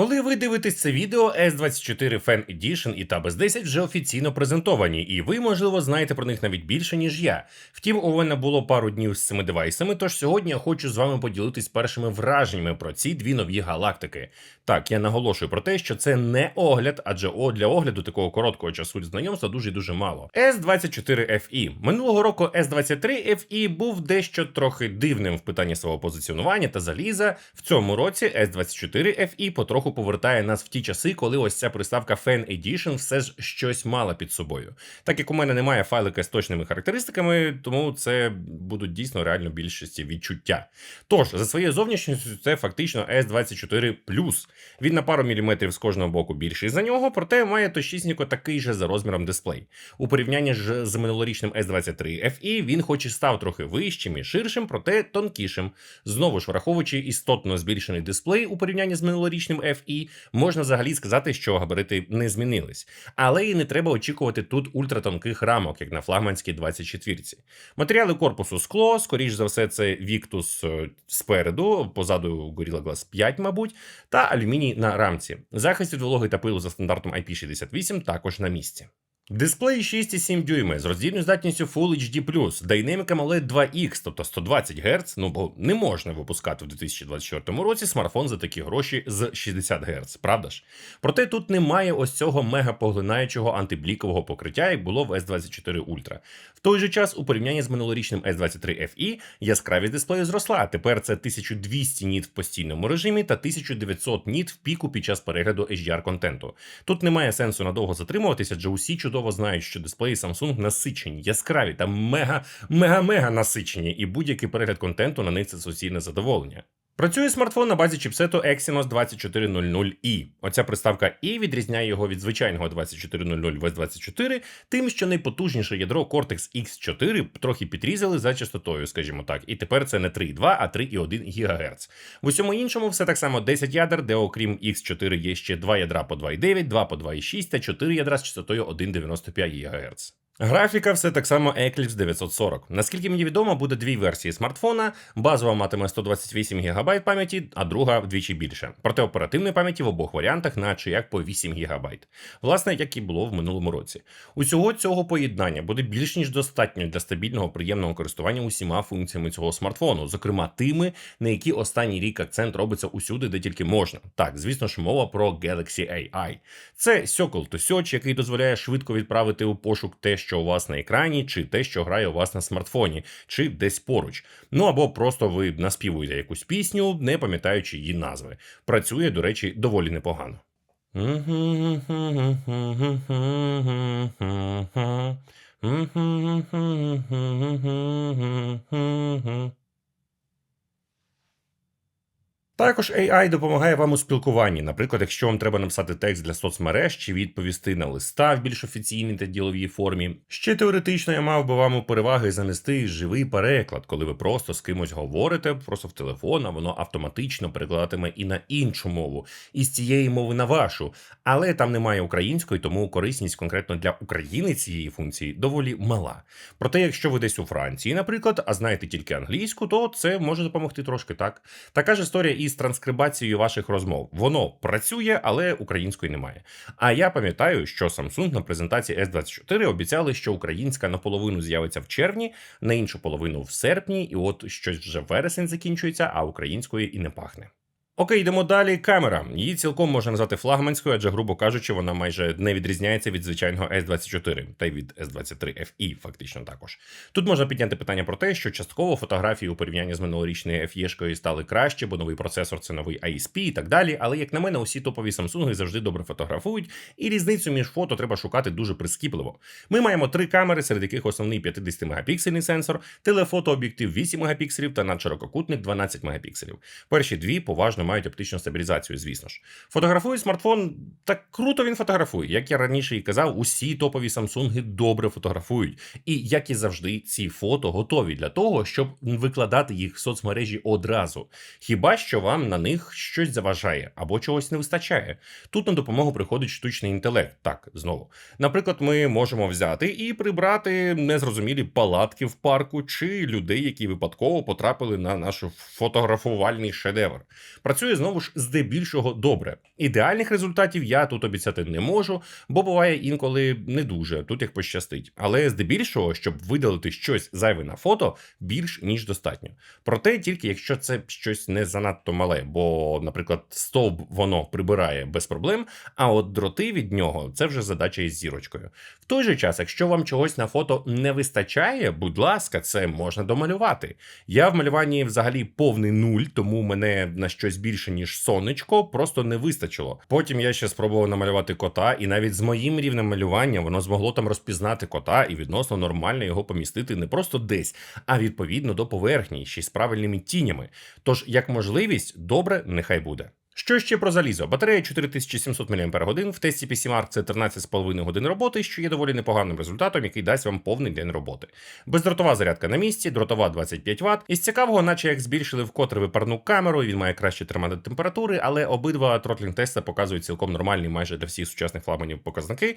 Коли ви дивитесь це відео, S24 Fan Edition і Tab S10 вже офіційно презентовані, і ви, можливо, знаєте про них навіть більше, ніж я. Втім, у мене було пару днів з цими девайсами, тож сьогодні я хочу з вами поділитись першими враженнями про ці дві нові галактики. Так, я наголошую про те, що це не огляд, адже о, для огляду такого короткого часу знайомства дуже дуже мало. S24 FE. Минулого року S23 FE був дещо трохи дивним в питанні свого позиціонування та заліза. В цьому році S24 FE потроху повертає нас в ті часи, коли ось ця приставка Fan Edition все ж щось мала під собою. Так як у мене немає файлика з точними характеристиками, тому це будуть дійсно реально більшості відчуття. Тож, за своєю зовнішністю, це фактично S24 Він на пару міліметрів з кожного боку більший за нього, проте має точнісненько такий же за розміром дисплей. У порівнянні ж з минулорічним S23 FE він хоч і став трохи вищим і ширшим, проте тонкішим. Знову ж враховуючи істотно збільшений дисплей у порівнянні з минулорічним FE, можна взагалі сказати, що габарити не змінились. Але і не треба очікувати тут ультратонких рамок, як на флагманській 24. Матеріали корпусу скло, скоріш за все, це Victus е, спереду, позаду Gorilla Glass 5, мабуть, та алюміній на рамці. Захист від вологи та пилу за стандартом IP68 також на місці. Дисплей 6,7 дюйми з роздільною здатністю Full HD+, Dynamic AMOLED 2X, тобто 120 Гц, ну бо не можна випускати в 2024 році смартфон за такі гроші з 60 Гц, правда ж? Проте тут немає ось цього мегапоглинаючого антиблікового покриття, як було в S24 Ultra. В той же час, у порівнянні з минулорічним S23 FE, яскравість дисплею зросла. Тепер це 1200 ніт в постійному режимі та 1900 ніт в піку під час перегляду HDR контенту. Тут немає сенсу надовго затримуватися, адже усі чудово знають, що дисплеї Samsung насичені, яскраві та мега мега мега насичені, і будь-який перегляд контенту на них це суцільне задоволення. Працює смартфон на базі чіпсету Exynos 2400i. Оця приставка і відрізняє його від звичайного 2400 VS24 тим, що найпотужніше ядро Cortex X4 трохи підрізали за частотою, скажімо так, і тепер це не 3,2, а 3,1 ГГц. В усьому іншому все так само 10 ядер, де окрім X4 є ще 2 ядра по 2,9, 2 по 2,6 та 4 ядра з частотою 1,95 ГГц. Графіка все так само Eclipse 940. Наскільки мені відомо, буде дві версії смартфона. Базова матиме 128 ГБ пам'яті, а друга вдвічі більше. Проте оперативної пам'яті в обох варіантах, наче як по 8 ГБ. Власне, як і було в минулому році. Усього цього поєднання буде більш ніж достатньо для стабільного приємного користування усіма функціями цього смартфону, зокрема тими, на які останній рік акцент робиться усюди, де тільки можна. Так, звісно ж, мова про Galaxy AI. Це Circle to Search, який дозволяє швидко відправити у пошук те, що у вас на екрані, чи те, що грає у вас на смартфоні, чи десь поруч. Ну або просто ви наспівуєте якусь пісню, не пам'ятаючи її назви. Працює, до речі, доволі непогано. Також AI допомагає вам у спілкуванні. Наприклад, якщо вам треба написати текст для соцмереж чи відповісти на листа в більш офіційній та діловій формі. Ще теоретично я мав би вам у переваги занести живий переклад, коли ви просто з кимось говорите, просто в телефон, а воно автоматично перекладатиме і на іншу мову, і з цієї мови на вашу. Але там немає української, тому корисність конкретно для України цієї функції доволі мала. Проте, якщо ви десь у Франції, наприклад, а знаєте тільки англійську, то це може допомогти трошки так. Така ж історія із транскрибацією ваших розмов. Воно працює, але української немає. А я пам'ятаю, що Samsung на презентації S24 обіцяли, що українська наполовину з'явиться в червні, на іншу половину в серпні, і от щось вже вересень закінчується, а української і не пахне. Окей, йдемо далі. Камера. Її цілком можна назвати флагманською, адже, грубо кажучи, вона майже не відрізняється від звичайного S24 та й від S23 FE, фактично також. Тут можна підняти питання про те, що частково фотографії у порівнянні з минулорічною FE-шкою стали краще, бо новий процесор це новий ISP і так далі. Але, як на мене, усі топові Samsung завжди добре фотографують, і різницю між фото треба шукати дуже прискіпливо. Ми маємо три камери, серед яких основний 50 мегапіксельний сенсор, телефотооб'єктив 8 мегапікселів та надширококутник 12 мегапікселів. Перші дві поважно мають оптичну стабілізацію, звісно ж. Фотографує смартфон так круто він фотографує. Як я раніше і казав, усі топові Samsung добре фотографують. І як і завжди, ці фото готові для того, щоб викладати їх в соцмережі одразу. Хіба що вам на них щось заважає або чогось не вистачає? Тут на допомогу приходить штучний інтелект. Так, знову. Наприклад, ми можемо взяти і прибрати незрозумілі палатки в парку чи людей, які випадково потрапили на наш фотографувальний шедевр. Працює знову ж здебільшого добре. Ідеальних результатів я тут обіцяти не можу, бо буває інколи не дуже, тут як пощастить. Але здебільшого, щоб видалити щось зайве на фото, більш ніж достатньо. Проте тільки якщо це щось не занадто мале, бо, наприклад, стовп воно прибирає без проблем, а от дроти від нього це вже задача із зірочкою. В той же час, якщо вам чогось на фото не вистачає, будь ласка, це можна домалювати. Я в малюванні взагалі повний нуль, тому мене на щось більше ніж сонечко просто не вистачило. Потім я ще спробував намалювати кота, і навіть з моїм рівнем малювання воно змогло там розпізнати кота і відносно нормально його помістити не просто десь, а відповідно до поверхні, ще й з правильними тінями. Тож, як можливість, добре, нехай буде. Що ще про залізо? Батарея 4700 мАч, в тесті PCMark це 13,5 годин роботи, що є доволі непоганим результатом, який дасть вам повний день роботи. Бездротова зарядка на місці, дротова 25 Вт. Із цікавого, наче як збільшили вкотре випарну камеру, він має краще тримати температури, але обидва тротлінг теста показують цілком нормальні майже для всіх сучасних флагманів показники.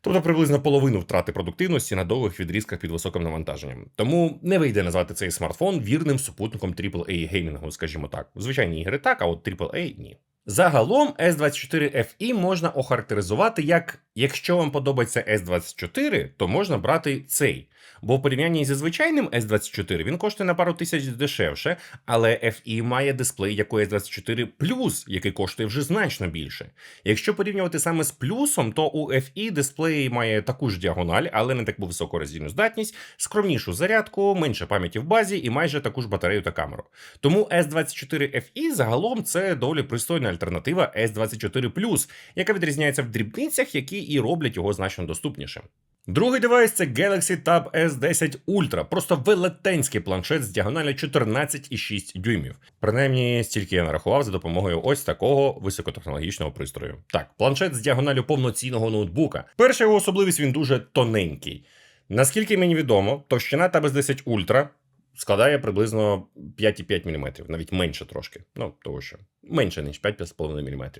Тобто приблизно половину втрати продуктивності на довгих відрізках під високим навантаженням. Тому не вийде назвати цей смартфон вірним супутником AAA геймінгу, скажімо так. Звичайні ігри так, а от AAA – ні. Загалом S24 FE можна охарактеризувати як якщо вам подобається S24, то можна брати цей. Бо в порівнянні зі звичайним S24 він коштує на пару тисяч дешевше, але FE має дисплей як у S24 Plus, який коштує вже значно більше. Якщо порівнювати саме з плюсом, то у FE дисплей має таку ж діагональ, але не таку високу роздільну здатність, скромнішу зарядку, менше пам'яті в базі і майже таку ж батарею та камеру. Тому S24 FE загалом це доволі пристойна альтернатива S24 Plus, яка відрізняється в дрібницях, які і роблять його значно доступнішим. Другий девайс це Galaxy Tab S10 Ultra, просто велетенський планшет з діагоналю 14,6 дюймів. Принаймні, стільки я нарахував за допомогою ось такого високотехнологічного пристрою. Так, планшет з діагоналю повноцінного ноутбука. Перша його особливість він дуже тоненький. Наскільки мені відомо, товщина Tab S10 Ultra складає приблизно 5,5 мм, навіть менше трошки. Ну, того що менше, ніж 5,5 мм.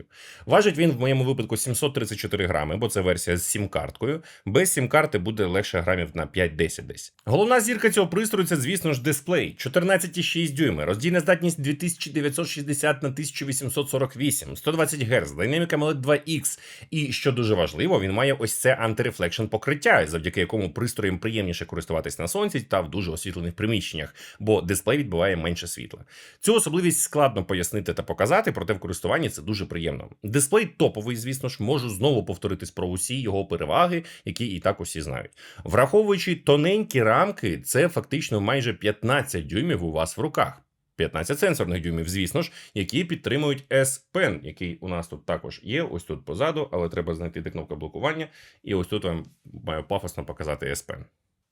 Важить він в моєму випадку 734 грами, бо це версія з сім-карткою. Без сім-карти буде легше грамів на 5-10 десь. Головна зірка цього пристрою це, звісно ж, дисплей 14,6 дюйми, роздільна здатність 2960 на 1848, 120 Гц, Dynamic AMOLED 2X. І що дуже важливо, він має ось це антирефлекшн покриття, завдяки якому пристроєм приємніше користуватись на сонці та в дуже освітлених приміщеннях, бо дисплей відбиває менше світла. Цю особливість складно пояснити та показати, проте в користуванні це дуже приємно. Дисплей топовий, звісно ж, можу знову повторитись про усі його переваги, які і так усі знають. Враховуючи тоненькі рамки, це фактично майже 15 дюймів у вас в руках. 15 сенсорних дюймів, звісно ж, які підтримують S Pen, який у нас тут також є. Ось тут позаду, але треба знайти де кнопка блокування. І ось тут вам маю пафосно показати S Pen.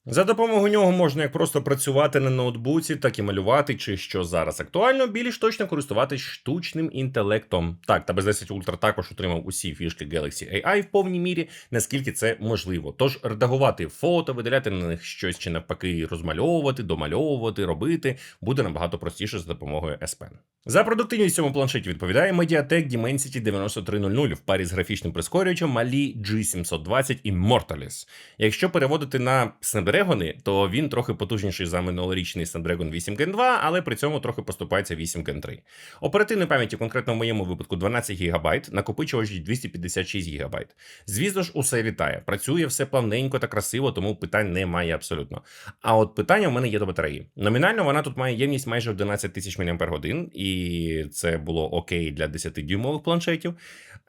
За допомогою нього можна як просто працювати на ноутбуці, так і малювати, чи що зараз актуально, більш точно користуватись штучним інтелектом. Так, та без 10 Ultra також отримав усі фішки Galaxy AI в повній мірі, наскільки це можливо. Тож редагувати фото, видаляти на них щось чи навпаки розмальовувати, домальовувати, робити буде набагато простіше за допомогою S Pen. За продуктивність цьому планшеті відповідає Mediatek Dimensity 9300 в парі з графічним прискорювачем Mali G720 Immortalis. Якщо переводити на Snapdragon, то він трохи потужніший за минулорічний Snapdragon 8 Gen 2, але при цьому трохи поступається 8 Gen 3. Оперативної пам'яті, конкретно в моєму випадку, 12 ГБ, накопичувач 256 ГБ. Звісно ж, усе вітає. Працює все плавненько та красиво, тому питань немає абсолютно. А от питання в мене є до батареї. Номінально вона тут має ємність майже 11 тисяч мАч, і це було окей для 10-дюймових планшетів.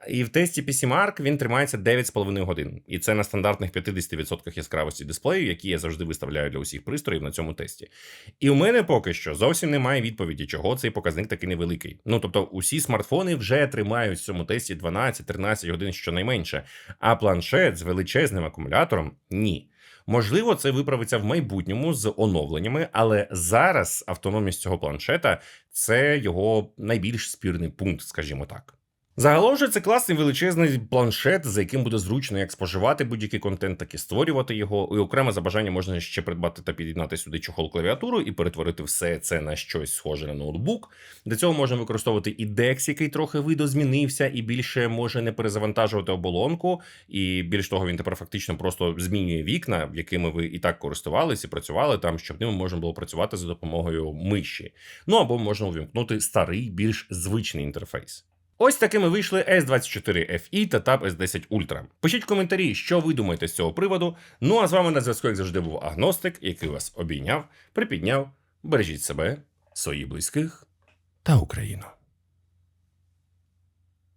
І в тесті PCMark він тримається 9,5 годин. І це на стандартних 50% яскравості дисплею, які я завжди виставляю для усіх пристроїв на цьому тесті. І у мене поки що зовсім немає відповіді, чого цей показник такий невеликий. Ну тобто, усі смартфони вже тримають в цьому тесті 12-13 годин щонайменше, а планшет з величезним акумулятором ні. Можливо, це виправиться в майбутньому з оновленнями, але зараз автономність цього планшета це його найбільш спірний пункт, скажімо так. Загалом же це класний величезний планшет, за яким буде зручно як споживати будь-який контент, так і створювати його. І окремо за бажання можна ще придбати та під'єднати сюди чохол клавіатуру і перетворити все це на щось схоже на ноутбук. Для цього можна використовувати і DeX, який трохи видозмінився, і більше може не перезавантажувати оболонку. І більш того, він тепер фактично просто змінює вікна, якими ви і так користувалися і працювали там, щоб ними можна було працювати за допомогою миші. Ну або можна увімкнути старий, більш звичний інтерфейс. Ось такими вийшли S24 FE та Tab S10 Ultra. Пишіть в коментарі, що ви думаєте з цього приводу. Ну а з вами на зв'язку, як завжди, був агностик, який вас обійняв, припідняв. Бережіть себе, своїх близьких та Україну.